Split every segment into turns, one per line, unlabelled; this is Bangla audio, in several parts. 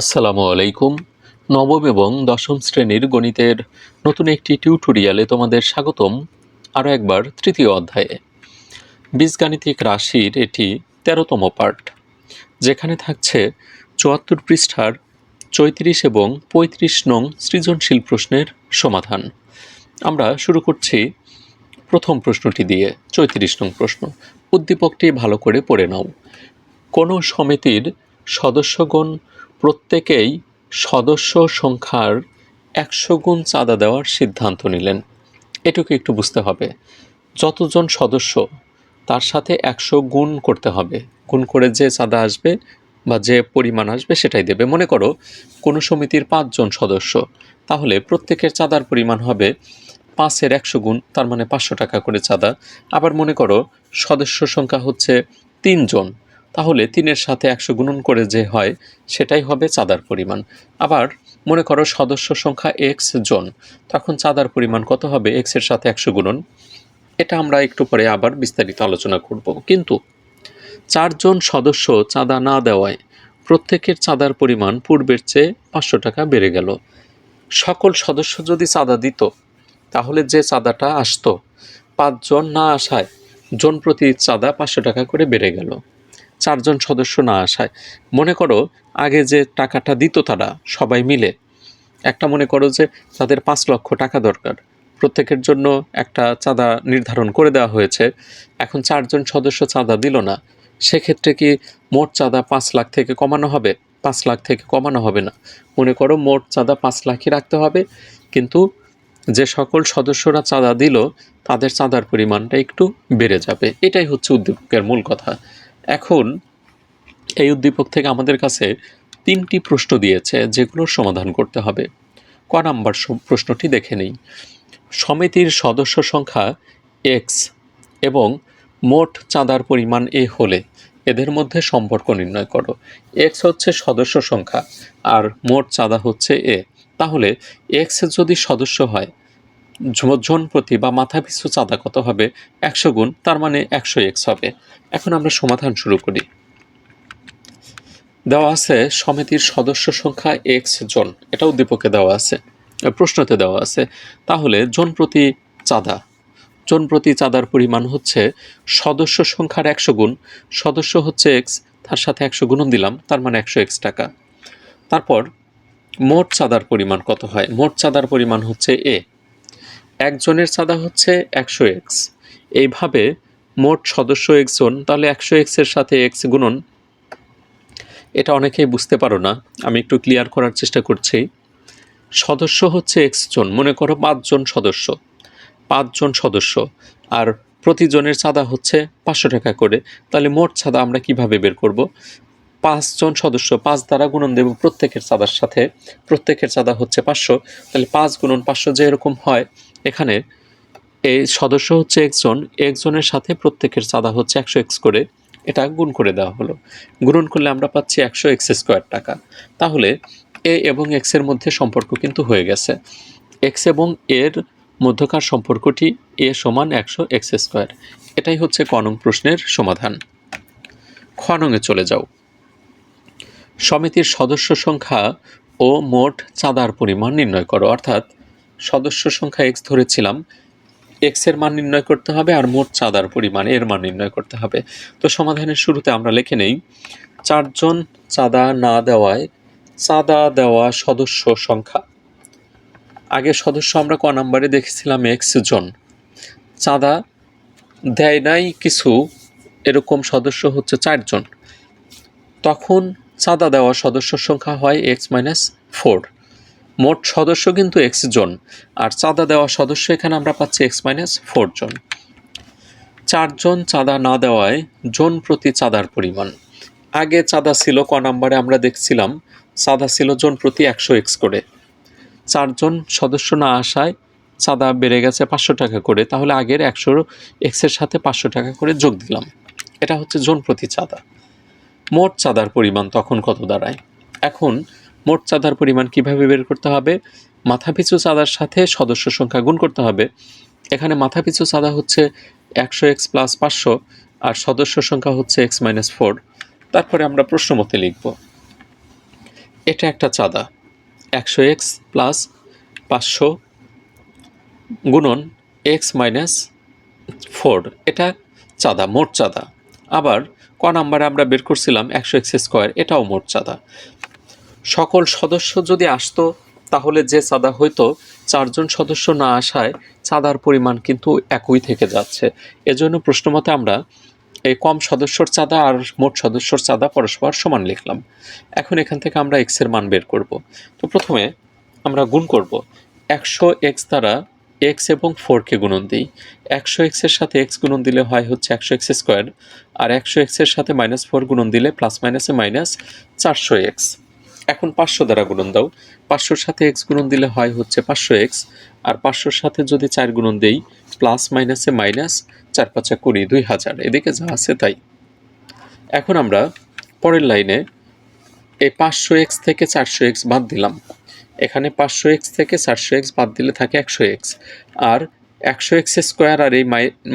আসসালামু আলাইকুম। নবম এবং দশম শ্রেণির গণিতের নতুন একটি টিউটোরিয়ালে তোমাদের স্বাগতম আরও একবার তৃতীয় অধ্যায়ে। বীজগাণিতিক রাশির এটি তেরোতম পার্ট যেখানে থাকছে চুয়াত্তর পৃষ্ঠার চৈত্রিশ এবং পঁয়ত্রিশ নং সৃজনশীল প্রশ্নের সমাধান। আমরা শুরু করছি প্রথম প্রশ্নটি দিয়ে, চৈত্রিশ নং প্রশ্ন। উদ্দীপকটি ভালো করে পড়ে নাও। কোনো সমিতির সদস্যগণ প্রত্যেকেই সদস্য সংখ্যার একশো গুণ চাঁদা দেওয়ার সিদ্ধান্ত নিলেন। এটুকু একটু বুঝতে হবে। যতজন সদস্য, তার সাথে একশো গুণ করতে হবে। গুণ করে যে চাঁদা আসবে বা যে পরিমাণ আসবে সেটাই দেবে। মনে করো, কোনো সমিতির পাঁচজন সদস্য, তাহলে প্রত্যেকের চাঁদার পরিমাণ হবে পাঁচের একশো গুণ, তার মানে পাঁচশো টাকা করে চাঁদা। আবার মনে করো, সদস্য সংখ্যা হচ্ছে তিনজন তাহলে তিনের সাথে একশো গুণন করে যে হয়, সেটাই হবে চাঁদার পরিমাণ। আবার মনে করো সদস্য সংখ্যা এক্স জন, তখন চাঁদার পরিমাণ কত হবে? এক্সের সাথে একশো গুণন। এটা আমরা একটু পরে আবার বিস্তারিত আলোচনা করব। কিন্তু চারজন সদস্য চাঁদা না দেওয়ায় প্রত্যেকের চাঁদার পরিমাণ পূর্বের চেয়ে পাঁচশো টাকা বেড়ে গেল। সকল সদস্য যদি চাঁদা দিত, তাহলে যে চাঁদাটা আসতো, পাঁচজন না আসায় জন প্রতি চাঁদা পাঁচশো টাকা করে বেড়ে গেল। চারজন সদস্য না আসায়। মনে করো, আগে যে টাকাটা দিত তারা, সবাই মিলে। একটা মনে করো যে তাদের পাঁচ লক্ষ টাকা দরকার। প্রত্যেকের জন্য একটা চাঁদা নির্ধারণ করে দেওয়া হয়েছে। এখন চারজন সদস্য চাঁদা দিল না। সেক্ষেত্রে কি মোট চাঁদা পাঁচ লাখ থেকে কমানো হবে? পাঁচ লাখ থেকে কমানো হবে না। মনে করো মোট চাঁদা পাঁচ লাখই রাখতে হবে। কিন্তু যে সকল সদস্যরা চাঁদা দিল, তাদের চাঁদার পরিমাণটা একটু বেড়ে যাবে। এটাই হচ্ছে উদ্যোগের মূল কথা। এখন এই উদ্দীপক থেকে আমাদের কাছে তিনটি প্রশ্ন দিয়েছে, যেগুলোর সমাধান করতে হবে। ক নাম্বার প্রশ্নটি দেখে নেই। সমিতির সদস্য সংখ্যা এক্স এবং মোট চাঁদার পরিমাণ এ হলে এদের মধ্যে সম্পর্ক নির্ণয় করো। এক্স হচ্ছে সদস্য সংখ্যা আর মোট চাঁদা হচ্ছে এ তাহলে এক্স যদি সদস্য হয় জন প্রতি বা মাথা পিছু চাঁদা কত হবে একশো গুণ, তার মানে একশো এক্স হবে। এখন আমরা সমাধান শুরু করি। দেওয়া আছে সমিতির সদস্য সংখ্যা এক্স জন। এটা উদ্দীপকে দেওয়া আছে। প্রশ্নতে দেওয়া আছে, তাহলে জন প্রতি চাঁদা। জন প্রতি চাঁদার পরিমাণ হচ্ছে সদস্য সংখ্যার একশো গুণ, সদস্য হচ্ছে এক্স, তার সাথে একশো গুণন দিলাম, তার মানে একশো এক্স টাকা। তারপর মোট চাঁদার পরিমাণ কত হয়? মোট চাঁদার পরিমাণ হচ্ছে এ। একজনের চাঁদা হচ্ছে একশো এক্স। এইভাবে মোট সদস্য এক্স জন তাহলে একশো এক্সের সাথে এক্স গুণন, এটা অনেকেই বুঝতে পারো না, আমি একটু ক্লিয়ার করার চেষ্টা করছি। সদস্য হচ্ছে এক্স জন, মনে করো পাঁচজন সদস্য পাঁচজন সদস্য, আর প্রতিজনের চাঁদা হচ্ছে পাঁচশো টাকা করে, তাহলে মোট চাঁদা আমরা কীভাবে বের করব? পাঁচজন সদস্য, পাঁচ দ্বারা গুণন দেব প্রত্যেকের চাঁদার সাথে, প্রত্যেকের চাঁদা হচ্ছে পাঁচশো, তাহলে পাঁচ গুণন পাঁচশো যেরকম হয় এখানে এই সদস্য হচ্ছে একজন একজনের সাথে প্রত্যেকের চাঁদা হচ্ছে একশো এক্স করে। এটা গুণ করে দেওয়া হলো। গুণন করলে আমরা পাচ্ছি একশো এক্স স্কোয়ার টাকা। তাহলে এ এবং এক্সের মধ্যে সম্পর্ক কিন্তু হয়ে গেছে। এক্স এবং এর মধ্যকার সম্পর্কটি এ সমান একশো এক্স স্কোয়ার। এটাই হচ্ছে কনং প্রশ্নের সমাধান। খনঙে চলে যাও। সমিতির সদস্য সংখ্যা ও মোট চাঁদার পরিমাণ নির্ণয় করো। অর্থাৎ সদস্য সংখ্যা এক্স ধরেছিলাম এক্সের মান নির্ণয় করতে হবে আর মোট চাঁদার পরিমাণ এর মান নির্ণয় করতে হবে। তো সমাধানের শুরুতে আমরা লিখে নেই, চারজন চাঁদা না দেওয়ায় চাঁদা দেওয়া সদস্য সংখ্যা। আগে সদস্য আমরা ক নাম্বারে দেখেছিলাম এক্স জন। চাঁদা দেয় নাই কিছু, এরকম সদস্য হচ্ছে চারজন। তখন চাঁদা দেওয়া সদস্য সংখ্যা হয় এক্স মাইনাস ফোর মোট সদস্য কিন্তু এক্স জন। আর চাঁদা দেওয়া সদস্য এখানে আমরা পাচ্ছি এক্স মাইনাস ফোর জন। চারজন চাঁদা না দেওয়ায় জন প্রতি চাঁদার পরিমাণ। আগে চাঁদা ছিল, ক নাম্বারে আমরা দেখছিলাম, চাঁদা ছিল জন প্রতি একশো এক্স করে। চারজন সদস্য না আসায় চাঁদা বেড়ে গেছে পাঁচশো টাকা করে, তাহলে আগের একশো এক্সের সাথে পাঁচশো টাকা করে যোগ দিলাম। এটা হচ্ছে জন প্রতি চাঁদা। মোট চাঁদার পরিমাণ তখন কত দাঁড়ায়? এখন মোট চাঁদার পরিমাণ কীভাবে বের করতে হবে? মাথাপিছু চাঁদার সাথে সদস্য সংখ্যা গুণ করতে হবে। এখানে মাথাপিছু চাঁদা হচ্ছে একশো এক্স প্লাস পাঁচশো আর সদস্য সংখ্যা হচ্ছে এক্স মাইনাস ফোর। তারপরে আমরা প্রশ্ন মতে লিখব। এটা একটা চাঁদা। একশো এক্স প্লাস পাঁচশো গুণন এক্স মাইনাস ফোর। এটা চাঁদা, মোট চাঁদা। আবার ক নাম্বারে আমরা বের করছিলাম একশো এক্স স্কোয়ার, এটাও মোট চাঁদা। সকল সদস্য যদি আসতো, তাহলে যে চাঁদা হইতো, চারজন সদস্য না আসায় চাঁদার পরিমাণ কিন্তু একই থেকে যাচ্ছে। এজন্য প্রশ্নমতে আমরা এই কম সদস্যর চাঁদা আর মোট সদস্যর চাঁদা পরস্পর সমান লিখলাম। এখন এখান থেকে আমরা এক্সের মান বের করব। তো প্রথমে আমরা গুণ করব। একশো এক্স দ্বারা এক্স এবং ফোরকে গুণন দিই। একশো এক্সের সাথে এক্স গুণন দিলে হয় হচ্ছে একশো এক্স স্কোয়ার। আর একশো এক্সের সাথে মাইনাস ফোর গুণন দিলে প্লাস মাইনাসে মাইনাস চারশো এক্স। এখন পাঁচশো দ্বারা গুণন দাও। পাঁচশোর সাথে এক্স গুণন দিলে হয় হচ্ছে পাঁচশো এক্স আর পাঁচশোর সাথে যদি চার গুণন দেই প্লাস মাইনাসে মাইনাস চার পাঁচা কুড়ি, দুই হাজার। এদিকে যা আছে তাই। এখন আমরা পরের লাইনে এই পাঁচশো এক্স থেকে চারশো এক্স বাদ দিলাম। এখানে পাঁচশো এক্স থেকে চারশো এক্স বাদ দিলে থাকে একশো এক্স আর একশো এক্স স্কোয়ার আর এই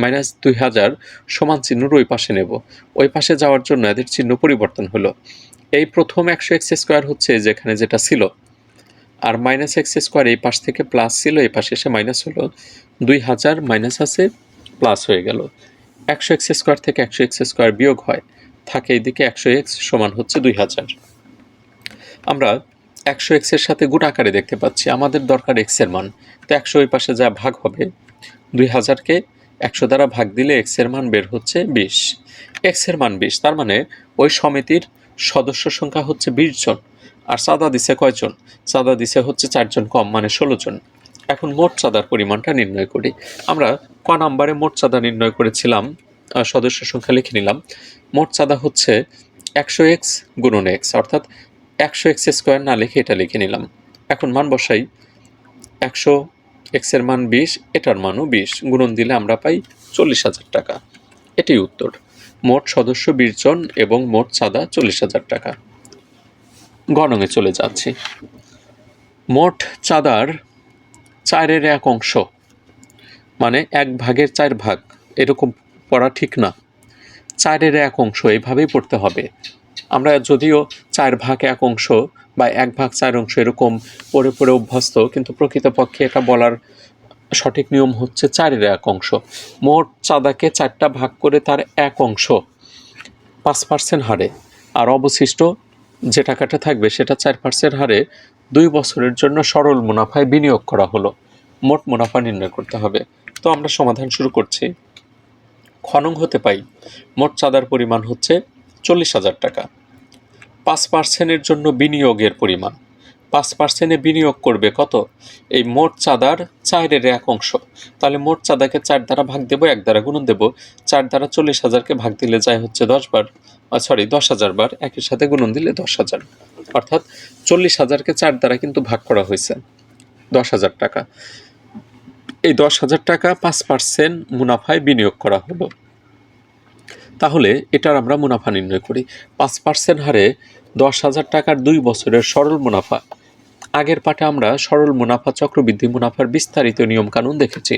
মাইনাস দুই হাজার সমান চিহ্নর ওই পাশে নেব। ওই পাশে যাওয়ার জন্য এদের চিহ্ন পরিবর্তন হলো। এই প্রথম একশো এক্স স্কোয়ার হচ্ছে যেখানে যেটা ছিল। আর মাইনাস এক্স স্কোয়ার এই পাশ থেকে প্লাস ছিল, এই পাশে এসে মাইনাস হলো। দুই হাজার মাইনাস আছে প্লাস হয়ে গেল। একশো এক্স স্কোয়ার থেকে একশো এক্স স্কোয়ার বিয়োগ হয়। থাকে এইদিকে একশো এক্স সমান হচ্ছে দুই হাজার। আমরা একশো এক্সের সাথে গুণ আকারে দেখতে পাচ্ছি। আমাদের দরকার এক্সের মান। তো একশো ওই পাশে যা ভাগ হবে, দুই হাজারকে একশো দ্বারা ভাগ দিলে এক্সের মান বের হচ্ছে বিশ। এক্সের মান বিশ, তার মানে ওই সমিতির সদস্য সংখ্যা হচ্ছে বিশ জন আর চাঁদা দিছে কয়জন? চাঁদা দিছে হচ্ছে চারজন কম মানে ষোলো জন। এখন মোট চাঁদার পরিমাণটা নির্ণয় করি। আমরা ক নাম্বারে মোট চাঁদা নির্ণয় করেছিলাম সদস্য সংখ্যা লিখে নিলাম। মোট চাঁদা হচ্ছে একশো এক্স গুণন এক্স, অর্থাৎ একশো এক্স স্কোয়ার না লিখে এটা লিখে নিলাম। এখন মান বসাই। একশো এক্সের মান বিশ, এটার মানও বিশ। গুণন দিলে আমরা পাই চল্লিশ হাজার টাকা। এটাই উত্তর। মোট সদস্য বিশ জন এবং মোট চাঁদা চল্লিশ হাজার টাকা। গণঙে চলে যাচ্ছি। মোট চাঁদার চারের এক অংশ মানে এক ভাগের চার ভাগ, এরকম পড়া ঠিক না। চারের এক অংশ এইভাবেই পড়তে হবে। আমরা যদিও চার ভাগ এক অংশ বা এক ভাগ চার অংশ এরকম পড়ে পড়ে অভ্যস্ত, কিন্তু প্রকৃতপক্ষে এটা বলার সঠিক নিয়ম হচ্ছে চারের এক অংশ। মোট চাঁদাকে চারটা ভাগ করে তার এক অংশ পাঁচ পার্সেন্ট হারে। আর অবশিষ্ট যে টাকাটা থাকবে সেটা চার পার্সেন্ট হারে দুই বছরের জন্য সরল মুনাফায় বিনিয়োগ করা হলো। মোট মুনাফা নির্ণয় করতে হবে। তো আমরা সমাধান শুরু করছি। খনং হতে পাই। মোট চাঁদার পরিমাণ হচ্ছে চল্লিশ হাজার টাকা। পাঁচ পার্সেন্টের জন্য বিনিয়োগের পরিমাণ। পাঁচ পার্সেন্টে বিনিয়োগ করবে, কত? এই মোট চাঁদার চারের এক অংশ। তাহলে মোট চাঁদাকে চার দ্বারা ভাগ দেবো, এক দ্বারা গুণন দেবো। চার দ্বারা চল্লিশ হাজারকে ভাগ দিলে যায় হচ্ছে দশ বার সরি দশ হাজার বার একের সাথে গুণন দিলে দশ হাজার। অর্থাৎ চল্লিশ হাজারকে চার দ্বারা কিন্তু ভাগ করা হয়েছে, দশ হাজার টাকা। এই দশ হাজার টাকা পাঁচ পার্সেন্ট মুনাফায় বিনিয়োগ করা হলো। তাহলে এটার আমরা মুনাফা নির্ণয় করি। পাঁচ পার্সেন্ট হারে দশ হাজার টাকার দুই বছরের সরল মুনাফা। আগের পাঠে আমরা সরল মুনাফা চক্রবৃদ্ধি মুনাফার বিস্তারিত নিয়মকানুন দেখেছি।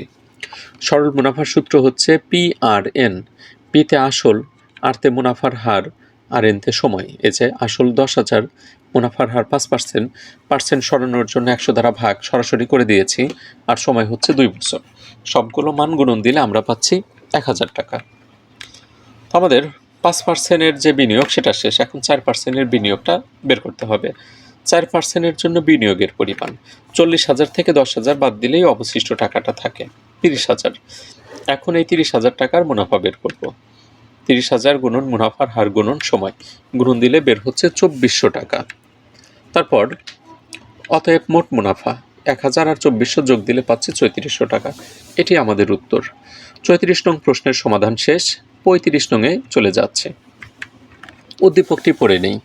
সরল মুনাফার সূত্র হচ্ছে পি আর এন পিতে আসল আরতে মুনাফার হার, আর এনতে সময়। এই যে আসল দশ হাজার, মুনাফার হার পাঁচ পার্সেন্ট পার্সেন্ট সরানোর জন্য একশো দ্বারা ভাগ সরাসরি করে দিয়েছি, আর সময় হচ্ছে দুই বছর। সবগুলো মান গুণন দিলে আমরা পাচ্ছি এক হাজার টাকা। আমাদের পাঁচ পার্সেন্টের যে বিনিয়োগ, সেটা শেষ। এখন চার পার্সেন্টের বিনিয়োগটা বের করতে হবে। চার পার্সেন্টের জন্য বিনিয়োগের পরিমাণ। চল্লিশ হাজার থেকে দশ হাজার বাদ দিলেই অবশিষ্ট টাকাটা থাকে, তিরিশ হাজার। এখন এই তিরিশ হাজার টাকার মুনাফা বের করব। তিরিশ হাজার গুণন মুনাফার হার গুণন সময়। গুণন দিলে বের হচ্ছে চব্বিশশো টাকা। তারপর, অতএব মোট মুনাফা এক হাজার আর চব্বিশশো যোগ দিলে পাচ্ছে চৌত্রিশশো টাকা। এটি আমাদের উত্তর। চৌত্রিশ নং প্রশ্নের সমাধান শেষ, পঁয়ত্রিশ নংয়ে চলে যাচ্ছে। উদ্দীপকটি পড়ে নেই।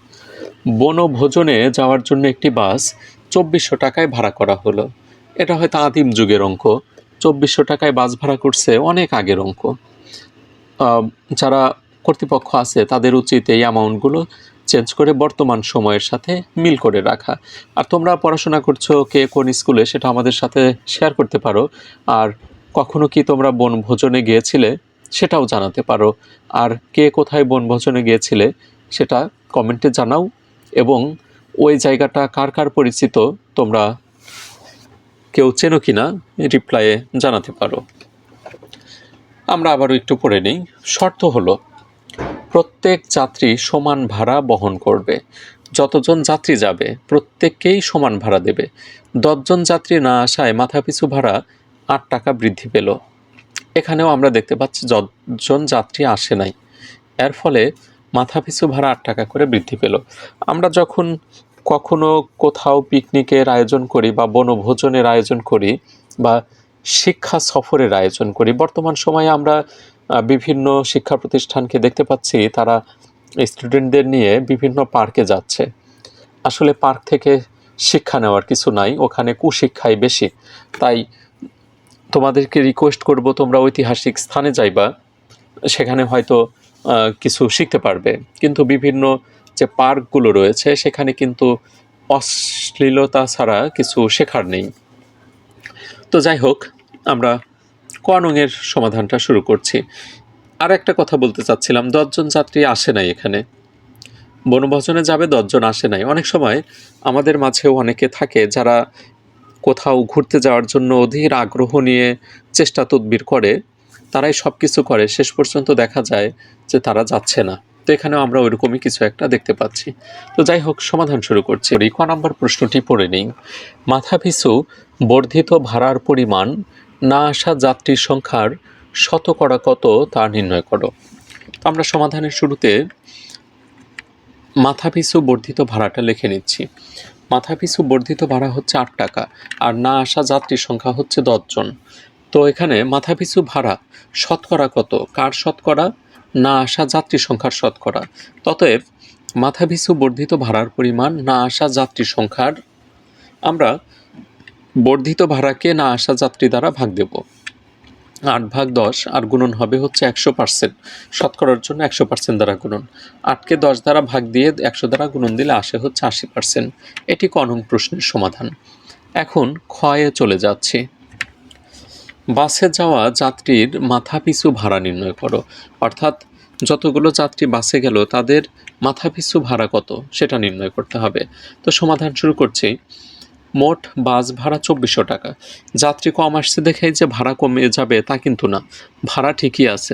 বনভোজনে যাওয়ার জন্য একটি বাস চব্বিশশো টাকায় ভাড়া করা হলো। এটা হয়তো আদিম যুগের অঙ্ক। চব্বিশশো টাকায় বাস ভাড়া করছে অনেক আগের অঙ্ক। যারা কর্তৃপক্ষ আছে, তাদের উচিত এই অ্যামাউন্টগুলো চেঞ্জ করে বর্তমান সময়ের সাথে মিল করে রাখা। আর তোমরা পড়াশোনা করছ, কে কোন স্কুলে, সেটা আমাদের সাথে শেয়ার করতে পারো। আর কখনো কি তোমরা বনভোজনে গিয়েছিলে, সেটাও জানাতে পারো। আর কে কোথায় বনভোজনে গিয়েছিলে, সেটা কমেন্টে জানাও। এবং ওই জায়গাটা কার কার পরিচিত তোমরা কেউ চেনো কি না রিপ্লাইয়ে জানাতে পারো। আমরা আবারও একটু পড়ে নিই। শর্ত হলো, প্রত্যেক যাত্রী সমান ভাড়া বহন করবে। যতজন যাত্রী যাবে, প্রত্যেককেই সমান ভাড়া দেবে। দশজন যাত্রী না আসায় মাথাপিছু ভাড়া আট টাকা বৃদ্ধি পেল। এখানেও আমরা দেখতে পাচ্ছি, যতজন যাত্রী আসে নাই। এর ফলে মাথাপিছু ভাড়া আট টাকা করে বৃদ্ধি পেল। আমরা যখন কখনো কোথাও পিকনিকের আয়োজন করি বা বনভোজনের আয়োজন করি বা শিক্ষা সফরের আয়োজন করি, বর্তমান সময়ে আমরা বিভিন্ন শিক্ষা প্রতিষ্ঠানকে দেখতে পাচ্ছি, তারা স্টুডেন্টদের নিয়ে বিভিন্ন পার্কে যাচ্ছে। আসলে পার্ক থেকে শিক্ষা নেওয়ার কিছু নাই, ওখানে কুশিক্ষাই বেশি। তাই তোমাদেরকে রিকোয়েস্ট করব তোমরা ঐতিহাসিক স্থানে যাইবা, সেখানে হয়তো কিছু শিখতে পারবে। কিন্তু বিভিন্ন যে পার্কগুলো রয়েছে, সেখানে কিন্তু অশ্লীলতা ছাড়া কিছু শেখার নেই। তো যাই হোক, আমরা কনংয়ের সমাধানটা শুরু করছি। আর একটা কথা বলতে চাচ্ছিলাম, দশজন যাত্রী আসে নাই এখানে। বনভোজনে যাবে, দশজন আসে নাই। অনেক সময় আমাদের মাঝেও অনেকে থাকে যারা কোথাও ঘুরতে যাওয়ার জন্য অধীর আগ্রহ নিয়ে চেষ্টা তদবির করে। তারাই সব কিছু করে। শেষ পর্যন্ত দেখা যায় যে তারা যাচ্ছে না। তো এখানেও আমরা ওইরকমই কিছু একটা দেখতে পাচ্ছি। তো যাই হোক, সমাধান শুরু করছি। ক নম্বর প্রশ্নটি পড়ে নিই। মাথাপিছু বর্ধিত ভাড়ার পরিমাণ না আসা যাত্রীর সংখ্যার শতকরা কত তা নির্ণয় করো। তো আমরা সমাধানের শুরুতে মাথাপিছু বর্ধিত ভাড়াটা লিখে নিচ্ছি। মাথাপিছু বর্ধিত ভাড়া হচ্ছে আট টাকা আর না আসা যাত্রীর সংখ্যা হচ্ছে দশজন। তো এখানে মাথাপিছু ভাড়া শতকরা কত? কার শতকরা? না আসা যাত্রী সংখ্যার শতকরা। ততএব মাথাপিছু বর্ধিত ভাড়ার পরিমাণ না আসা যাত্রী সংখ্যার, আমরা বর্ধিত ভাড়াকে না আসা যাত্রী দ্বারা ভাগ দেব। আট ভাগ দশ, আর গুণন হবে হচ্ছে একশো পার্সেন্ট। শতকরার জন্য একশো পার্সেন্ট দ্বারা গুণন। আটকে দশ দ্বারা ভাগ দিয়ে একশো দ্বারা গুণন দিলে আসে হচ্ছে আশি পার্সেন্ট। এটি কনং প্রশ্নের সমাধান। এখন ক্ষয়ে চলে যাচ্ছি। বাসে যাওয়া যাত্রীর মাথাপিছু ভাড়া নির্ণয় করো। অর্থাৎ যতগুলো যাত্রী বাসে গেল, তাদের মাথাপিছু ভাড়া কত সেটা নির্ণয় করতে হবে। তো সমাধান শুরু করছি। মোট বাস ভাড়া চব্বিশশো টাকা। যাত্রী কম আসছে দেখে যে ভাড়া কমে যাবে তা কিন্তু না। ভাড়া ঠিকই আছে।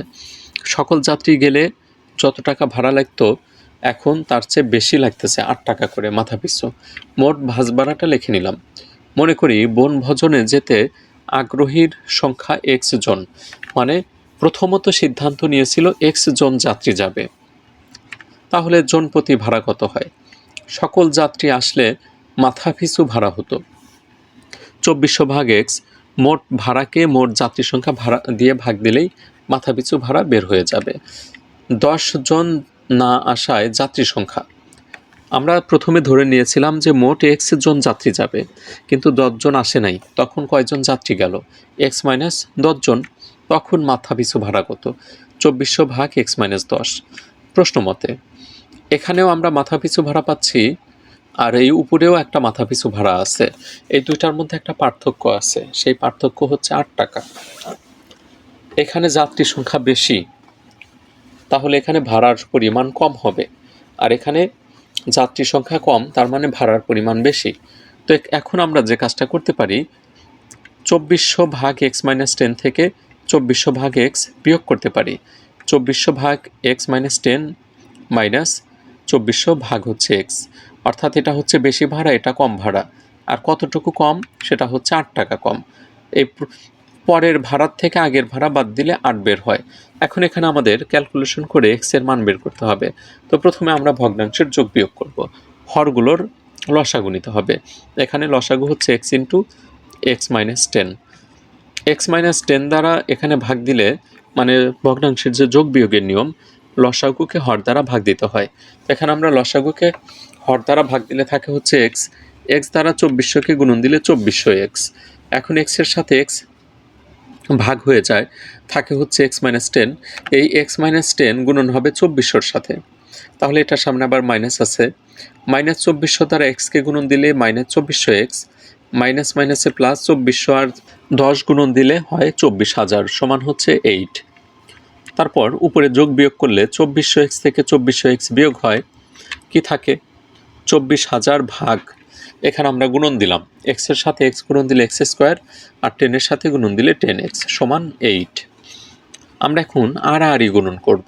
সকল যাত্রী গেলে যত টাকা ভাড়া লাগতো, এখন তার চেয়ে বেশি লাগতেছে আট টাকা করে মাথা পিছু মোট বাস ভাড়াটা লিখে নিলাম। মনে করি বনভোজনে যেতে আগ্রহীর সংখ্যা এক্স জন মানে প্রথমত সিদ্ধান্ত নিয়েছিল এক্স জন যাত্রী যাবে। তাহলে জন প্রতি ভাড়া কত হয়? সকল যাত্রী আসলে মাথাপিছু ভাড়া হতো। চব্বিশশো ভাগ এক্স মোট ভাড়াকে মোট যাত্রী সংখ্যা ভাড়া দিয়ে ভাগ দিলেই মাথাপিছু ভাড়া বের হয়ে যাবে। দশ জন না আসায় যাত্রী সংখ্যা। আমরা প্রথমে ধরে নিয়েছিলাম যে মোট এক্স জন যাত্রী যাবে, কিন্তু দশজন আসে নাই। তখন কয়জন যাত্রী গেল? এক্স মাইনাস দশজন। তখন মাথা পিছু ভাড়া কত? চব্বিশশো ভাগ এক্স মাইনাস দশ। প্রশ্ন মতে, এখানেও আমরা মাথা পিছু ভাড়া পাচ্ছি, আর এই উপরেও একটা মাথা পিছু ভাড়া আছে। এই দুইটার মধ্যে একটা পার্থক্য আছে। সেই পার্থক্য হচ্ছে আট টাকা। এখানে যাত্রী সংখ্যা বেশি, তাহলে এখানে ভাড়ার পরিমাণ কম হবে। আর এখানে যাত্রী সংখ্যা কম, তার মানে ভাড়ার পরিমাণ বেশি। তো এখন আমরা যে কাজটা করতে পারি, চব্বিশশো ভাগ এক্স মাইনাস টেন থেকে চব্বিশশো ভাগ এক্স বিয়োগ করতে পারি। চব্বিশশো ভাগ এক্স মাইনাস টেন মাইনাস চব্বিশশো ভাগ হচ্ছে এক্স। অর্থাৎ এটা হচ্ছে বেশি ভাড়া, এটা কম ভাড়া। আর কতটুকু কম, সেটা হচ্ছে আট টাকা কম। এই পরের ভাড়ার থেকে আগের ভাড়া বাদ দিলে আট বের হয়। এখন এখানে আমাদের ক্যালকুলেশন করে এক্সের মান বের করতে হবে। তো প্রথমে আমরা ভগ্নাংশের যোগ বিয়োগ করব। হরগুলোর লসাগু নিতে হবে। এখানে লসাগু হচ্ছে x into x minus ten x minus ten দ্বারা এখানে ভাগ দিলে মানে ভগ্নাংশের যে যোগ বিয়োগের নিয়ম, লসাগুকে হর দ্বারা ভাগ দিতে হয়। এখানে আমরা লসাগুকে হর দ্বারা ভাগ দিলে থাকে হচ্ছে এক্স এক্স দ্বারা চব্বিশশোকে গুণন দিলে চব্বিশশো এক্স এখন এক্সের সাথে এক্স ভাগ হয়ে যায়, থাকে হচ্ছে এক্স মাইনাস টেন এই এক্স মাইনাস টেন গুণন হবে চব্বিশশোর সাথে। তাহলে এটার সামনে আবার মাইনাস আছে। মাইনাস চব্বিশশো দ্বারা এক্সকে গুণন দিলে মাইনাস চব্বিশশো এক্স মাইনাস মাইনাসে প্লাস চব্বিশশো আর দশ গুণন দিলে হয় চব্বিশ হাজার সমান হচ্ছে এইট তারপর উপরে যোগ বিয়োগ করলে চব্বিশশো এক্স থেকে চব্বিশশো এক্স বিয়োগ হয়। কি থাকে? চব্বিশ হাজার ভাগ এখানে আমরা গুণন দিলাম। এক্সের সাথে এক্স গুণন দিলে এক্স স্কোয়ার, আর টেনের সাথে গুণন দিলে টেন এক্স সমান এইট আমরা এখন আড়াআড়ি গুণন করব।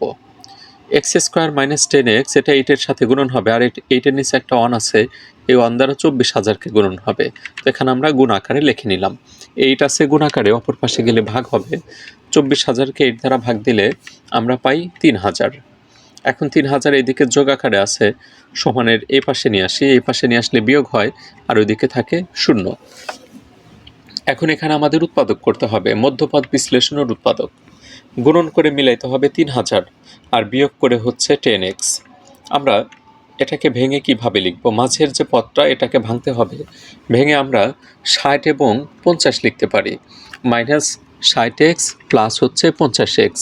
X square minus ten x এটা এইটের সাথে গুণন হবে, আর এইটের নিচে একটা ওয়ান আছে, এই ওয়ান দ্বারা চব্বিশ হাজারকে গুণন হবে। তো এখানে আমরা গুণ আকারে লিখে নিলাম। এইট আছে গুণ আকারে, অপর পাশে গেলে ভাগ হবে। চব্বিশ হাজারকে এইট দ্বারা ভাগ দিলে আমরা পাই তিন হাজার। এখন তিন হাজার এদিকে যোগ আকারে আছে। সমানের এই পাশে নিয়ে আসি, এই পাশে নিয়ে আসলে বিয়োগ হয়, আর ওইদিকে থাকে শূন্য। এখন এখানে আমাদের উৎপাদক করতে হবে, মধ্যপদ বিশ্লেষণের উৎপাদক। গুণন করে মিলাইতে হবে তিন হাজার, আর বিয়োগ করে হচ্ছে টেন এক্স। আমরা এটাকে ভেঙে কীভাবে লিখব? মাঝের যে পদটা, এটাকে ভাঙতে হবে। ভেঙে আমরা ষাট এবং পঞ্চাশ লিখতে পারি। মাইনাস ষাট এক্স প্লাস হচ্ছে পঞ্চাশ এক্স।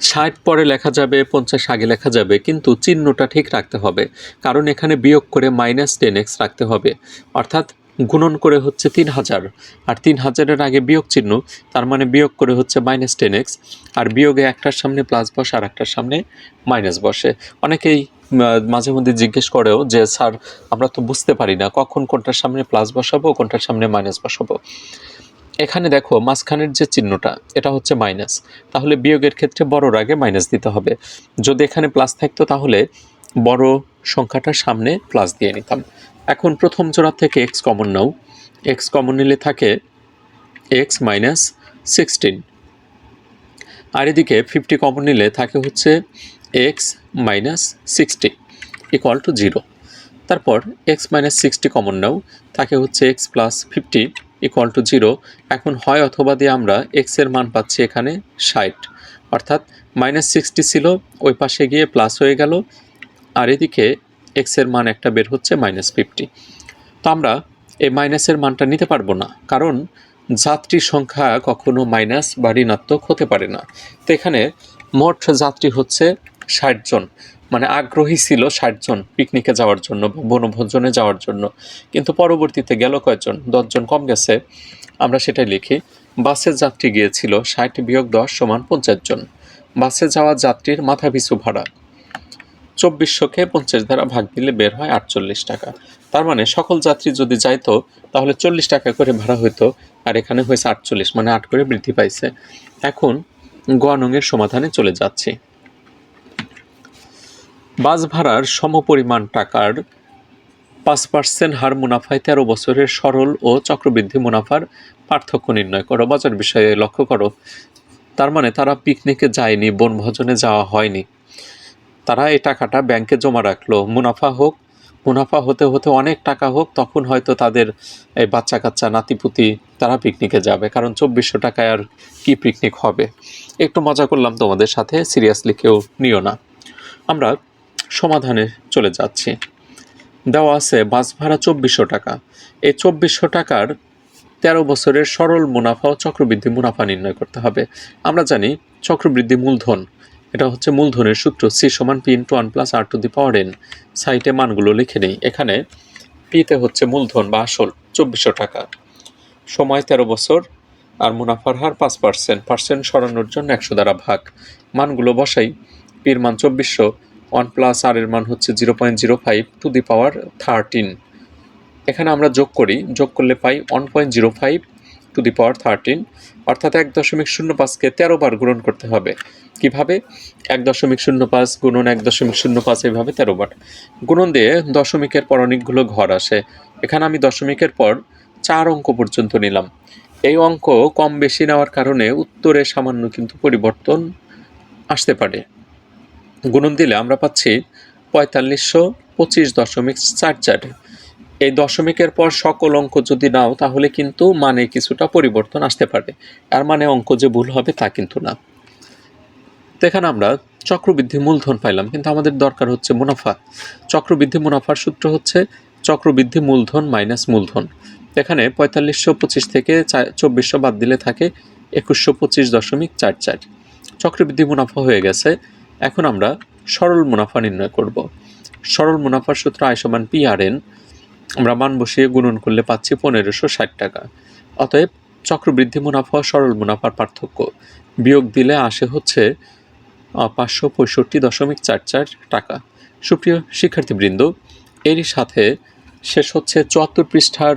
ষাট পরে লেখা যাবে, পঞ্চাশ আগে লেখা যাবে, কিন্তু চিহ্নটা ঠিক রাখতে হবে। কারণ এখানে বিয়োগ করে মাইনাস টেন এক্স রাখতে হবে। অর্থাৎ গুণন করে হচ্ছে তিন হাজার। আর তিন হাজারের আগে বিয়োগ চিহ্ন, তার মানে বিয়োগ করে হচ্ছে মাইনাস টেন এক্স। আর বিয়োগে একটার সামনে প্লাস বসে, আর একটার সামনে মাইনাস বসে। অনেকেই মাঝে মধ্যে জিজ্ঞেস করেও যে, স্যার, আমরা তো বুঝতে পারি না, কখন কোনটার সামনে প্লাস বসাবো, কোনটার সামনে মাইনাস বসাবো? এখানে দেখো মাঝখানের যে চিহ্নটা, এটা হচ্ছে মাইনাস তাহলে বিয়োগের ক্ষেত্রে বড়র আগে মাইনাস দিতে হবে। যদি এখানে প্লাস থাকতো তাহলে বড় সংখ্যাটার সামনে প্লাস দিয়ে নিতাম। এখন প্রথম জোড়া থেকে এক্স কমন নাও। এক্স কমন নিলে থাকে এক্স মাইনাস সিক্সটিন আর এদিকে ফিফটি কমন নিলে থাকে হচ্ছে x minus sixty equal to zero তারপর এক্স মাইনাস সিক্সটি কমন নাও। থাকে হচ্ছে x plus fifty equal to zero এখন হয় অথবা দিয়ে আমরা এক্সের মান পাচ্ছি এখানে ষাট। অর্থাৎ মাইনাস সিক্সটি ছিল, ওই পাশে গিয়ে প্লাস হয়ে গেল, আর এদিকে এক্সের মান একটা বের হচ্ছে মাইনাস ফিফটি তো আমরা এই মাইনাসের মানটা নিতে পারব না, কারণ যাত্রী সংখ্যা কখনো মাইনাস বা ঋণাত্মক হতে পারে না। তো এখানে মোট যাত্রী হচ্ছে ষাট জন। মানে আগ্রহী ছিল ষাটজন পিকনিকে যাওয়ার জন্য বনভোজনে যাওয়ার জন্য। কিন্তু পরবর্তীতে গেল কয়েকজন দশজন কম গেছে। আমরা সেটাই লিখি, বাসের যাত্রী গিয়েছিল ষাট বিয়োগ দশ সমান পঞ্চাশ জন। বাসে যাওয়া যাত্রীর মাথা পিছু ভাড়া। চব্বিশশোকে পঞ্চাশ দ্বারা ভাগ দিলে বের হয় আটচল্লিশ টাকা। তার মানে সকল যাত্রী যদি যাইতো, তাহলে চল্লিশ টাকা করে ভাড়া হইতো, আর এখানে হয়েছে আটচল্লিশ মানে আট করে বৃদ্ধি পাইছে। এখন গোয়ানংয়ের সমাধানে চলে যাচ্ছি। বাস ভাড়ার সমপরিমাণ টাকার পাঁচ পার্সেন্ট হার মুনাফায় তেরো বছরের সরল ও চক্রবৃদ্ধি মুনাফার পার্থক্য নির্ণয় করো। বাজার বিষয়ে লক্ষ্য করো। তার মানে তারা পিকনিকে যায়নি, বনভোজনে যাওয়া হয়নি। তারা এই টাকাটা ব্যাংকে জমা রাখল। মুনাফা হোক, মুনাফা হতে হতে অনেক টাকা হোক, তখন হয়তো তাদের এই বাচ্চা কাচ্চা নাতিপুতি তারা পিকনিকে যাবে। কারণ চব্বিশশো টাকায় আর কি পিকনিক হবে? একটু মজা করলাম তোমাদের সাথে। সিরিয়াসলি কেউ নিও না। আমরা সমাধানে চলে যাচ্ছি। দেওয়া আছে বাস ভাড়া চব্বিশশো টাকা। এই চব্বিশশো টাকার তেরো বছরের সরল মুনাফা ও চক্রবৃদ্ধি মুনাফা নির্ণয় করতে হবে। আমরা জানি চক্রবৃদ্ধি মূলধন। এটা হচ্ছে মূলধনের সূত্র সি সমান p into one plus r to the power n. সাইটে মানগুলো লিখে নেই। এখানে পিতে হচ্ছে মূলধন বা আসল, চব্বিশশো টাকা। সময় তেরো বছর আর মুনাফার হার পাঁচ পার্সেন্ট। পার্সেন্ট সরানোর জন্য একশো দ্বারা ভাগ। মানগুলো বসাই। পির মান চব্বিশশো ওয়ান প্লাস আর এর মান হচ্ছে zero point zero five to the power thirteen. এখানে আমরা যোগ করি, যোগ করলে পাই one point zero five to the power thirteen. অর্থাৎ এক দশমিক শূন্য পাঁচকে তেরো বার গুণন করতে হবে। কীভাবে? এক দশমিক শূন্য পাঁচ গুণন এক দশমিক শূন্য পাঁচ এইভাবে তেরো বার। গুণন দিয়ে দশমিকের পর অনেকগুলো ঘর আসে। এখানে আমি দশমিকের পর চার অঙ্ক পর্যন্ত নিলাম। এই অঙ্ক কম বেশি নেওয়ার কারণে উত্তরে সামান্য কিন্তু পরিবর্তন আসতে পারে। গুণন দিলে আমরা পাচ্ছি পঁয়তাল্লিশশো পঁচিশ দশমিক চার চার। এই দশমিকের পর সকল অঙ্ক যদি নাও, তাহলে কিন্তু মানে কিছুটা পরিবর্তন আসতে পারে। আর মানে অঙ্ক যে ভুল হবে তা কিন্তু না। তো এখানে আমরা চক্রবৃদ্ধি মূলধন পাইলাম, কিন্তু আমাদের দরকার হচ্ছে মুনাফা। চক্রবৃদ্ধি মুনাফার সূত্র হচ্ছে চক্রবৃদ্ধি মূলধন মাইনাস মূলধন। এখানে পঁয়তাল্লিশশো পঁচিশ থেকে চব্বিশশো বাদ দিলে থাকে একুশশো পঁচিশ দশমিক চার চার। চক্রবৃদ্ধি মুনাফা হয়ে গেছে এখন আমরা সরল মুনাফা নির্ণয় করব। সরল মুনাফার সূত্র আয় সমান পি আর এন আমরা মান বসিয়ে গুণন করলে পাচ্ছি পনেরোশো ষাট টাকা। অতএব চক্রবৃদ্ধি মুনাফা সরল মুনাফার পার্থক্য। বিয়োগ দিলে আসে হচ্ছে পাঁচশো পঁয়ষট্টি দশমিক চার চার টাকা। সুপ্রিয় শিক্ষার্থীবৃন্দ, এরই সাথে শেষ হচ্ছে চুয়াত্তর পৃষ্ঠার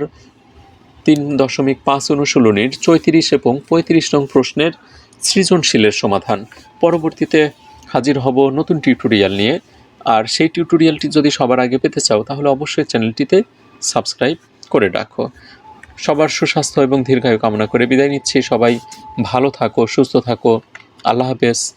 তিন দশমিক পাঁচ অনুশীলনীর চৌত্রিশ এবং পঁয়ত্রিশ নং প্রশ্নের সৃজনশীলের সমাধান। পরবর্তীতে হাজির হব নতুন টিউটোরিয়াল নিয়ে। আর সেই টিউটোরিয়ালটি যদি সবার আগে পেতে চাও, তাহলে অবশ্যই চ্যানেলটিতে সাবস্ক্রাইব করে রাখো। সবার সুস্বাস্থ্য এবং দীর্ঘায়ু কামনা করে বিদায় নিচ্ছি। সবাই ভালো থাকো, সুস্থ থাকো। আল্লাহ হাফেজ।